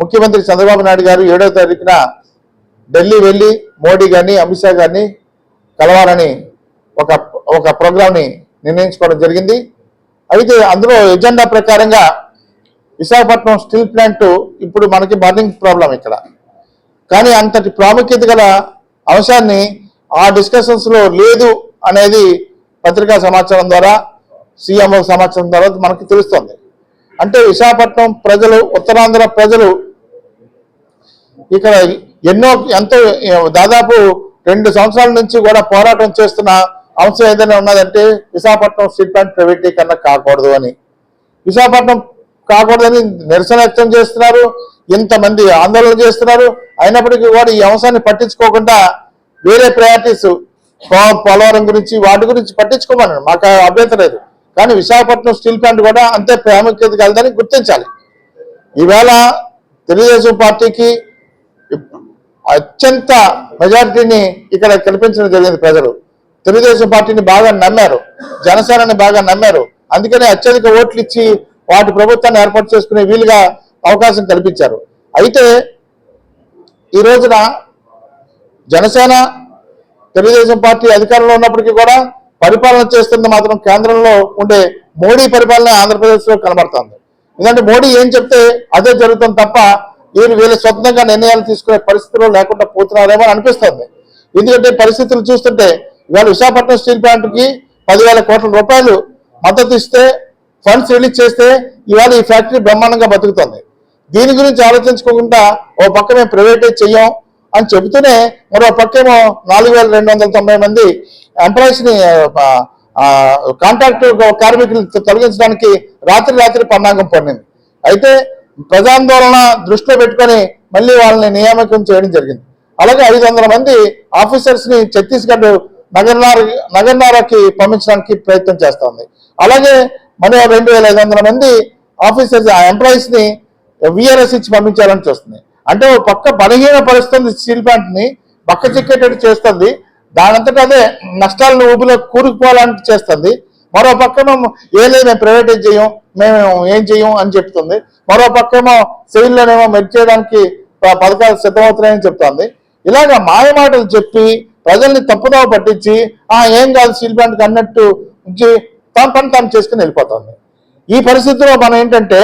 ముఖ్యమంత్రి చంద్రబాబు నాయుడు గారు ఏడో తారీఖున ఢిల్లీ వెళ్ళి మోడీ గారిని అమిత్ షా గారిని కలవాలని ఒక ఒక ప్రోగ్రామ్ని నిర్ణయించుకోవడం జరిగింది. అయితే అందులో ఎజెండా ప్రకారంగా విశాఖపట్నం స్టీల్ ప్లాంట్ ఇప్పుడు మనకి బర్నింగ్ ప్రాబ్లం ఇక్కడ. కానీ అంతటి ప్రాముఖ్యత గల అంశాన్ని ఆ డిస్కషన్స్లో లేదు అనేది పత్రికా సమాచారం ద్వారా సీఎంఓ సమాచారం ద్వారా మనకి తెలుస్తుంది. అంటే విశాఖపట్నం ప్రజలు ఉత్తరాంధ్ర ప్రజలు ఇక్కడ ఎన్నో ఎంతో దాదాపు రెండు సంవత్సరాల నుంచి కూడా పోరాటం చేస్తున్న అంశం ఏదైనా ఉన్నదంటే విశాఖపట్నం స్టీల్ ప్లాంట్ ప్రైవేటీకరణ కాకూడదు అని. విశాఖపట్నం కాకూడదని నిరసన వ్యక్తం చేస్తున్నారు ఇంతమంది ఆందోళన చేస్తున్నారు. అయినప్పటికీ కూడా ఈ అంశాన్ని పట్టించుకోకుండా వేరే ప్రయారిటీస్ పోలవరం గురించి వాటి గురించి పట్టించుకోమన్నాడు మాకు అభ్యంతరం లేదు. కానీ విశాఖపట్నం స్టీల్ ప్లాంట్ కూడా అంతే ప్రాముఖ్యత కలదని గుర్తించాలి. ఈవేళ తెలుగుదేశం పార్టీకి అత్యంత మెజారిటీని ఇక్కడ కల్పించడం జరిగింది ప్రజలు. తెలుగుదేశం పార్టీని బాగా నమ్మారు. జనసేనని బాగా నమ్మారు. అందుకనే అత్యధిక ఓట్లు ఇచ్చి వాటి ప్రభుత్వాన్ని ఏర్పాటు చేసుకునే వీలుగా అవకాశం కల్పించారు. అయితే ఈ రోజున జనసేన తెలుగుదేశం పార్టీ అధికారంలో ఉన్నప్పటికీ కూడా పరిపాలన చేస్తున్న మాత్రం కేంద్రంలో ఉండే మోడీ పరిపాలన ఆంధ్రప్రదేశ్లో కనబడుతుంది. ఎందుకంటే మోడీ ఏం చెప్తే అదే జరుగుతుంది తప్ప వీరు వీళ్ళు స్వంతంగా నిర్ణయాలు తీసుకునే పరిస్థితులు లేకుండా పోతున్నారేమో అని అనిపిస్తుంది. ఎందుకంటే పరిస్థితులు చూస్తుంటే ఇవాళ విశాఖపట్నం స్టీల్ ప్లాంట్కి పదివేల కోట్ల రూపాయలు మద్దతు ఇస్తే ఫండ్స్ రిలీజ్ చేస్తే ఇవాళ ఈ ఫ్యాక్టరీ బ్రహ్మాండంగా బతుకుతుంది. దీని గురించి ఆలోచించుకోకుండా ఓ పక్క మేము ప్రైవేటైజ్ చెయ్యం అని చెబుతూనే మరో పక్కేమో నాలుగు వేల రెండు వందల తొంభై మంది ఎంప్లాయీస్ని కాంట్రాక్ట్ కార్మికులు తొలగించడానికి రాత్రి రాత్రి పన్నాగం పండింది. అయితే ప్రజాందోళన దృష్టిలో పెట్టుకొని మళ్ళీ వాళ్ళని నియామకం చేయడం జరిగింది. అలాగే ఐదు వందల మంది ఆఫీసర్స్ని ఛత్తీస్గఢ్ నగర్నార్ నగర్నారాకి పంపించడానికి ప్రయత్నం చేస్తోంది. అలాగే మరో రెండు వేల ఐదు వందల మంది ఆఫీసర్స్ ఆ ఎంప్లాయీస్ని విఆర్ఎస్ ఇచ్చి పంపించాలని చూస్తుంది. అంటే ఓ పక్క బలహీన పరుస్తుంది స్టీల్ ప్లాంట్ని పక్క చిక్కేటట్టు చేస్తుంది. దానంతట అదే నష్టాలను ఊపిలో కూరుకుపోవాలంటే చేస్తుంది. మరో పక్కన ఏ మేము ప్రైవేటైజ్ చేయం మేము ఏం చేయం అని చెప్తుంది. మరో పక్కేమో సివిల్లోనేమో మెట్ చేయడానికి పథకాలు సిద్ధమవుతున్నాయని చెప్తోంది. ఇలాగ మాయ మాటలు చెప్పి ప్రజల్ని తప్పుదోవ పట్టించి ఆ ఏం కాదు స్టీల్ ప్లాంట్కి అన్నట్టు ఉంచి తన పని తాను చేసుకుని వెళ్ళిపోతుంది. ఈ పరిస్థితిలో మనం ఏంటంటే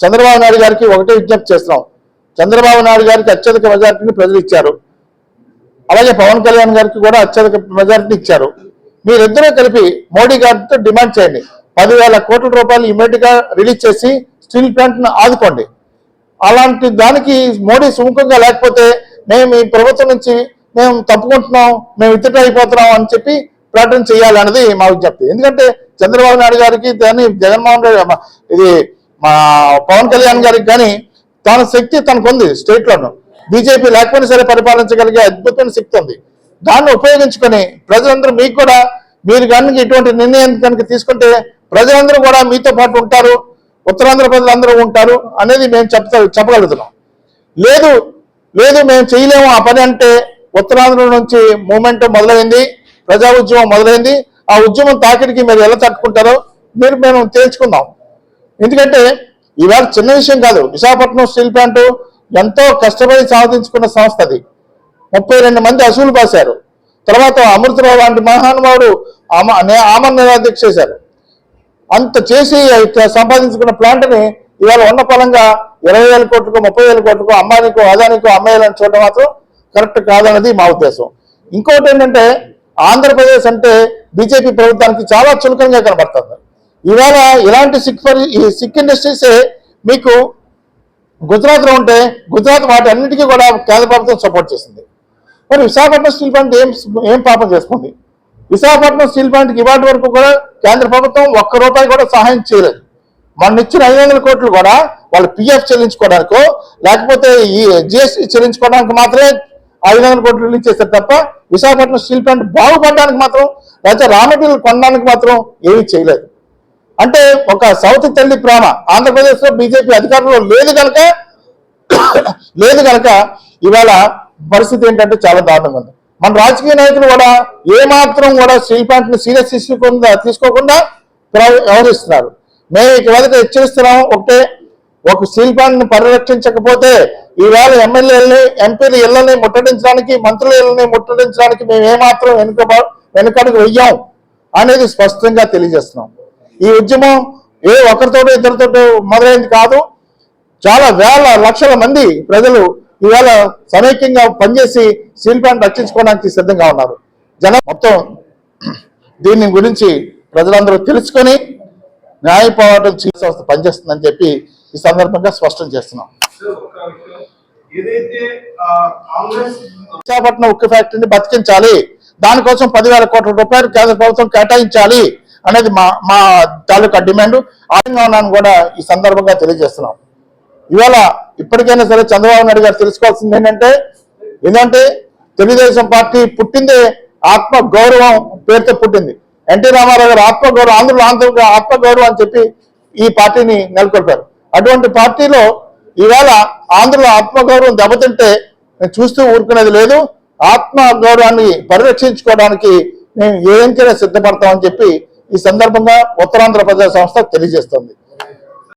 చంద్రబాబు నాయుడు గారికి ఒకటే విజ్ఞప్తి చేస్తున్నాం. చంద్రబాబు నాయుడు గారికి అత్యధిక మెజార్టీని ప్రజలు ఇచ్చారు. అలాగే పవన్ కళ్యాణ్ గారికి కూడా అత్యధిక మెజారిటీ ఇచ్చారు. మీరిద్దరూ కలిపి మోడీ గారితో డిమాండ్ చేయండి. పదివేల కోట్ల రూపాయలు ఇమీడియట్గా రిలీజ్ చేసి స్టీల్ ప్లాంట్ను ఆదుకోండి. అలాంటి దానికి మోడీ సుముఖంగా లేకపోతే మేము ఈ ప్రభుత్వం నుంచి మేము తప్పుకుంటున్నాం మేము ఇతర అయిపోతున్నాం అని చెప్పి ప్రకటన చేయాలన్నది మా విజ్ఞప్తి. ఎందుకంటే చంద్రబాబు నాయుడు గారికి దాన్ని జగన్మోహన్ రెడ్డి ఇది మా పవన్ కళ్యాణ్ గారికి కానీ తన శక్తి తనకు ఉంది స్టేట్ లోను. బీజేపీ లేకపోయినా సరే పరిపాలించగలిగే అద్భుతమైన శక్తి ఉంది. దాన్ని ఉపయోగించుకొని ప్రజలందరూ మీకు కూడా మీరు కనుక ఇటువంటి నిర్ణయం కనుక తీసుకుంటే ప్రజలందరూ కూడా మీతో పాటు ఉంటారు ఉత్తరాంధ్ర ప్రజలందరూ ఉంటారు అనేది మేము చెప్తా చెప్పగలుగుతున్నాం. లేదు లేదు మేము చేయలేము ఆ పని అంటే ఉత్తరాంధ్ర నుంచి మూమెంట్ మొదలైంది ప్రజా ఉద్యమం మొదలైంది ఆ ఉద్యమం తాకిడికి మీరు ఎలా తట్టుకుంటారో మీరు మేము తేల్చుకుందాం. ఎందుకంటే ఇవాళ చిన్న విషయం కాదు విశాఖపట్నం స్టీల్ ప్లాంట్ ఎంతో కష్టపడి సాధించుకున్న సంస్థ అది. ముప్పై రెండు మంది అసూలు పాశారు. తర్వాత అమృతరావు లాంటి మహానుభావుడు ఆమరణ అధ్యక్ష చేశారు. అంత చేసి సంపాదించుకున్న ప్లాంట్ని ఇవాళ ఉన్న పరంగా ఇరవై వేల కోట్లకు ముప్పై వేల కోట్లకు అమ్మాయికో అదానికో అమ్మాయిలని చూడడం మాత్రం కరెక్ట్ కాదన్నది మా ఉద్దేశం. ఇంకోటి ఏంటంటే ఆంధ్రప్రదేశ్ అంటే బీజేపీ ప్రభుత్వానికి చాలా చులకంగా కనబడుతుంది. ఇవాళ ఇలాంటి సిక్ పరి- ఈ సిక్ ఇండస్ట్రీసే మీకు గుజరాత్లో ఉంటే గుజరాత్ వాటి అన్నిటికీ కూడా కేంద్ర ప్రభుత్వం సపోర్ట్ చేసింది. మరి విశాఖపట్నం స్టీల్ ప్లాంట్ ఏం ఏం పాపం చేసుకుంది? విశాఖపట్నం స్టీల్ ప్లాంట్కి ఇవాటి వరకు కూడా కేంద్ర ప్రభుత్వం ఒక్క రూపాయి కూడా సహాయం చేయలేదు. మొన్న ఇచ్చిన ఐదు వందల కోట్లు కూడా వాళ్ళు పిఎఫ్ చెల్లించుకోవడానికో లేకపోతే ఈ జిఎస్టీ చెల్లించుకోవడానికి మాత్రమే ఐదు వందల కోట్లు రిలీజ్ తప్ప విశాఖపట్నం స్టీల్ ప్లాంట్ బాగుపడడానికి మాత్రం లేకపోతే రా మెటీరియల్ కొనడానికి మాత్రం ఏమీ చేయలేదు. అంటే ఒక సౌత్ తల్లి ప్రేమ. ఆంధ్రప్రదేశ్లో బీజేపీ అధికారంలో లేదు కనుక లేదు కనుక ఇవాళ పరిస్థితి ఏంటంటే చాలా దారుణంగా ఉంది. మన రాజకీయ నాయకులు కూడా ఏమాత్రం కూడా స్టీల్ ప్లాంట్ని సీరియస్ తీసుకోకుండా తీసుకోకుండా వ్యవహరిస్తున్నారు. మేము ఇక హెచ్చరిస్తున్నాం ఒకటే ఒక స్టీల్ ప్లాంట్ని పరిరక్షించకపోతే ఈవేళ ఎమ్మెల్యేలని ఎంపీలు ఇళ్ళని ముట్టడించడానికి మంత్రుల ఇళ్ళని ముట్టడించడానికి మేము ఏమాత్రం వెనుక వెనుకడుగు వెయ్యాం అనేది స్పష్టంగా తెలియజేస్తున్నాం. ఈ ఉద్యమం ఏ ఒకరితోటో ఇద్దరితోటో మొదలైంది కాదు. చాలా వేల లక్షల మంది ప్రజలు ఈవేళ సమైక్యంగా పనిచేసి స్టీల్ ప్లాంట్ రక్షించుకోవడానికి సిద్ధంగా ఉన్నారు. జనం మొత్తం దీని గురించి ప్రజలందరూ తెలుసుకొని న్యాయ పోరాటం చీఫ్ సంస్థ పనిచేస్తుందని చెప్పి ఈ సందర్భంగా స్పష్టం చేస్తున్నాం. విశాఖపట్నం ఉక్కు ఫ్యాక్టరీని బతికించాలి. దానికోసం పదివేల కోట్ల రూపాయలు కేంద్ర ప్రభుత్వం కేటాయించాలి అనేది మా మా తాలూకా డిమాండ్. ఉన్నాను కూడా ఈ సందర్భంగా తెలియజేస్తున్నాం. ఇవాళ ఇప్పటికైనా సరే చంద్రబాబు నాయుడు గారు తెలుసుకోవాల్సింది ఏంటంటే ఏంటంటే తెలుగుదేశం పార్టీ పుట్టిందే ఆత్మ గౌరవం పేరుతో పుట్టింది. ఎన్టీ రామారావు గారు ఆత్మగౌరవం ఆంధ్రులు ఆంధ్ర అని చెప్పి ఈ పార్టీని నెలకొల్పారు. అటువంటి పార్టీలో ఈవేళ ఆంధ్రుల ఆత్మగౌరవం దెబ్బతింటే మేము చూస్తూ ఊరుకునేది లేదు. ఆత్మ గౌరవాన్ని పరిరక్షించుకోవడానికి మేము ఏం సిద్ధపడతామని చెప్పి ఈ సందర్భంగా ఉత్తరాంధ్ర ప్రజా సంస్థ తెలియజేస్తుంది.